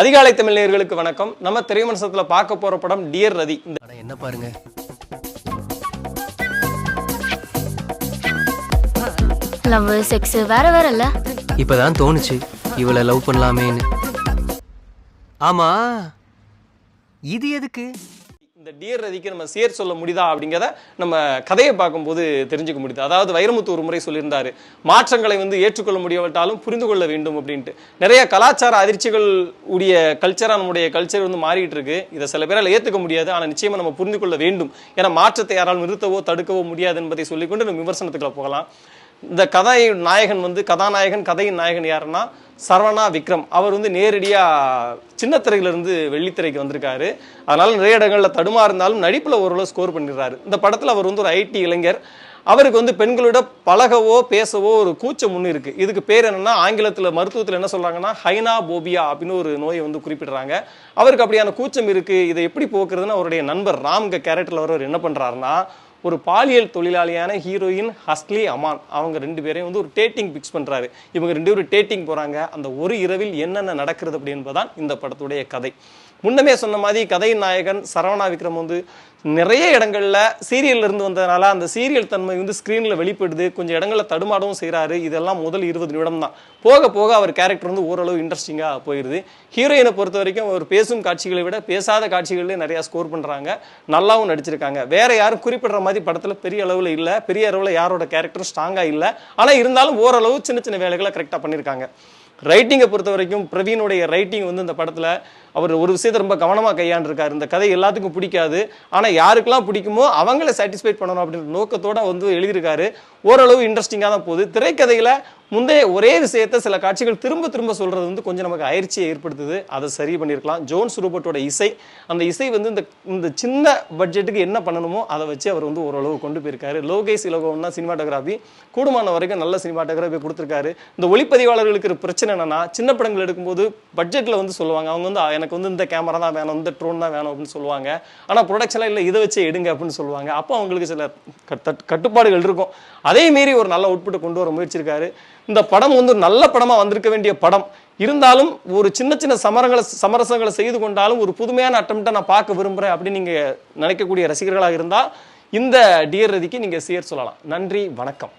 அதிகாலை தமிழ் நேயர்களுக்கு வணக்கம். நம்ம திரைமனசத்துல பார்க்க போற படம் டியர் ரதி. இந்த அட என்ன பாருங்க? லவ் செக்ஸ் வேற வேற இல்ல. இப்பதான் தோணுச்சு இவளை லவ் பண்ணலாமேன்னு. ஆமா இது எதுக்கு? இந்த டியர் ரதிக்கு நம்ம சேர் சொல்ல முடியுதா அப்படிங்கிறத நம்ம கதையை பார்க்கும்போது தெரிஞ்சுக்க முடியுது. அதாவது வைரமுத்து ஒரு முறை சொல்லியிருந்தாரு மாற்றங்களை வந்து ஏற்றுக்கொள்ள முடியாவிட்டாலும் புரிந்து கொள்ள வேண்டும் அப்படின்ட்டு. நிறைய கலாச்சார அதிர்ச்சிகள் உடைய கல்ச்சராக நம்முடைய கல்ச்சர் வந்து மாறிட்டு இருக்கு. இதை சில பேரால் ஏற்றுக்க முடியாது ஆனால் நிச்சயமாக நம்ம புரிந்து கொள்ள வேண்டும். ஏன்னா மாற்றத்தை யாரால் நிறுத்தவோ தடுக்கவோ முடியாது என்பதை சொல்லிக்கொண்டு நம்ம விமர்சனத்துக்குள்ள போகலாம். இந்த கதை நாயகன் வந்து கதாநாயகன் கதையின் நாயகன் யாருன்னா சரவணா விக்ரம் அவர் வந்து நேரடியாக சின்னத்திரையிலிருந்து வெள்ளித்திரைக்கு வந்திருக்காரு. அதனால் நிறைய இடங்களில் தடுமா இருந்தாலும் நடிப்பில் ஓரளவு ஸ்கோர் பண்ணிடுறாரு. இந்த படத்தில் அவர் வந்து ஒரு ஐடி இளைஞர். அவருக்கு வந்து பெண்களோட பழகவோ பேசவோ ஒரு கூச்சம் ஒன்று இருக்குது இதுக்கு பேர் என்னென்னா ஆங்கிலத்தில் மருத்துவத்தில் என்ன சொல்கிறாங்கன்னா ஹைனா போபியா அப்படின்னு ஒரு நோயை வந்து குறிப்பிடுறாங்க. அவருக்கு அப்படியான கூச்சம் இருக்குது இதை எப்படி போக்குறதுன்னு அவருடைய நண்பர் ராம்க கேரக்டரில் அவர் என்ன பண்ணுறாருன்னா ஒரு பாலியல் தொழிலாளியான ஹீரோயின் ஹஸ்லி அமான். அவங்க ரெண்டு பேரையும் வந்து ஒரு டேட்டிங் பிக்ஸ் பண்ணுறாரு இவங்க ரெண்டு பேரும் டேட்டிங் போகிறாங்க அந்த ஒரு இரவில் என்னென்ன நடக்கிறது அப்படி என்பதுதான் இந்த படத்துடைய கதை. முன்னமே சொன்ன மாதிரி கதையின் நாயகன் சரவணா விக்ரம் வந்து நிறைய இடங்களில் சீரியல்ல இருந்து வந்ததுனால அந்த சீரியல் தன்மை வந்து ஸ்க்ரீனில் வெளிப்படுது. கொஞ்சம் இடங்களில் தடுமாடவும் செய்கிறாரு இதெல்லாம் முதல் இருபது நிமிடம் தான். போக போக அவர் கேரக்டர் வந்து ஓரளவு இன்ட்ரெஸ்டிங்காக போயிடுது ஹீரோயினை பொறுத்த வரைக்கும் அவர் பேசும் காட்சிகளை விட பேசாத காட்சிகளே நிறையா ஸ்கோர் பண்ணுறாங்க நல்லாவும் நடிச்சிருக்காங்க. வேற யாரும் குறிப்பிடுற மாதிரி படத்தில் பெரிய அளவில் இல்லை. பெரிய அளவில் யாரோட கேரக்டரும் ஸ்ட்ராங்காக இல்லை. ஆனால் இருந்தாலும் ஓரளவு சின்ன சின்ன வேலைகளை கரெக்டாக பண்ணியிருக்காங்க ரைட்டிங்கை பொறுத்த வரைக்கும் பிரவீனுடைய ரைட்டிங் வந்து இந்த படத்தில் அவர் ஒரு விஷயத்தை ரொம்ப கவனமாக கையாண்டிருக்காரு. இந்த கதை எல்லாத்துக்கும் பிடிக்காது. ஆனால் யாருக்கெல்லாம் பிடிக்குமோ அவங்கள சாட்டிஸ்ஃபைட் பண்ணணும் அப்படின்ற நோக்கத்தோடு வந்து எழுதியிருக்காரு. ஓரளவு இன்ட்ரெஸ்டிங்காக தான் போகுது. திரைக்கதையில் முந்தைய ஒரே விஷயத்தை சில காட்சிகள் திரும்ப திரும்ப சொல்கிறது வந்து கொஞ்சம் நமக்கு அயற்சியை ஏற்படுத்துது. அதை சரி பண்ணியிருக்கலாம். ஜோன்ஸ் ரூபர்ட்டோட இசை. அந்த இசை வந்து இந்த இந்த சின்ன பட்ஜெட்டுக்கு என்ன பண்ணணுமோ அதை வச்சு அவர் வந்து ஓரளவு கொண்டு போயிருக்காரு. லோகேஷ் இலகோன்னா சினிமாட்டோகிராஃபி கூடுமான வரைக்கும் நல்ல சினிமாட்டோகிராஃபி கொடுத்துருக்காரு. இந்த ஒளிப்பதிவாளர்களுக்கு பிரச்சனை என்னன்னா சின்ன படங்கள் எடுக்கும்போது பட்ஜெட்டில் வந்து சொல்லுவாங்க. அவங்க வந்து எனக்கு வந்து இந்த கேமரா தான் வேணும் இந்த ட்ரோன் தான் வேணும் அப்படின்னு சொல்லுவாங்க. ஆனால் ப்ரொடக்ஷனில் இல்லை இதை வச்சு எடுங்க அப்படின்னு சொல்லுவாங்க. அப்போ அவங்களுக்கு சில கட்டுப்பாடுகள் இருக்கும். அதே மீறி ஒரு நல்ல அவுட்புட்டை கொண்டு வர முயற்சிருக்காரு. இந்த படம் வந்து ஒரு நல்ல படமாக வந்திருக்க வேண்டிய படம். இருந்தாலும் ஒரு சின்ன சின்ன சமரங்களை சமரசங்களை செய்து கொண்டாலும் ஒரு புதுமையான அட்டம்ப்டை நான் பார்க்க விரும்புகிறேன் அப்படின்னு நீங்கள் நினைக்கக்கூடிய ரசிகர்களாக இருந்தால் இந்த டியர் ரதிக்கு நீங்கள் சேர் சொல்லலாம். நன்றி வணக்கம்.